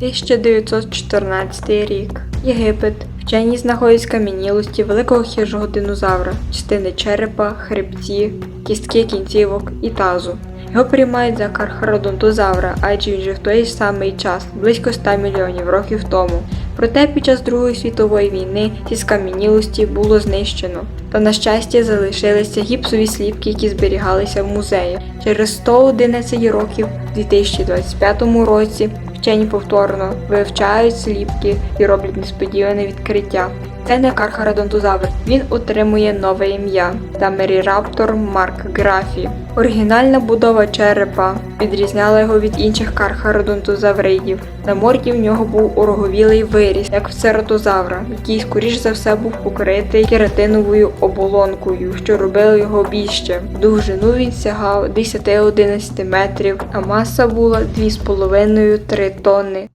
1914 рік. Єгипет. Вчені знаходять скам'янілості великого хижого динозавра, частини черепа, хребці, кістки кінцівок і тазу. Його приймають за кархародонтозавра, адже він жив в той самий час, близько 100 мільйонів років тому. Проте під час Другої світової війни ці скам'янілості було знищено. Та на щастя залишилися гіпсові сліпки, які зберігалися в музеї. Через 111 років, у 2025 році, вчені повторно вивчають сліпки і роблять несподіване відкриття. Це не кархародонтозавр, він отримує нове ім'я Тамеріраптор Марк Графі. Оригінальна будова черепа відрізняла його від інших кархародонтозавридів. На морді в нього був ороговілий виріс, як в цератозавра, який скоріш за все був покритий кератиновою оболонкою, що робило його більше. Довжину він сягав 10-11 метрів, а маса була 2,5-3 тонни.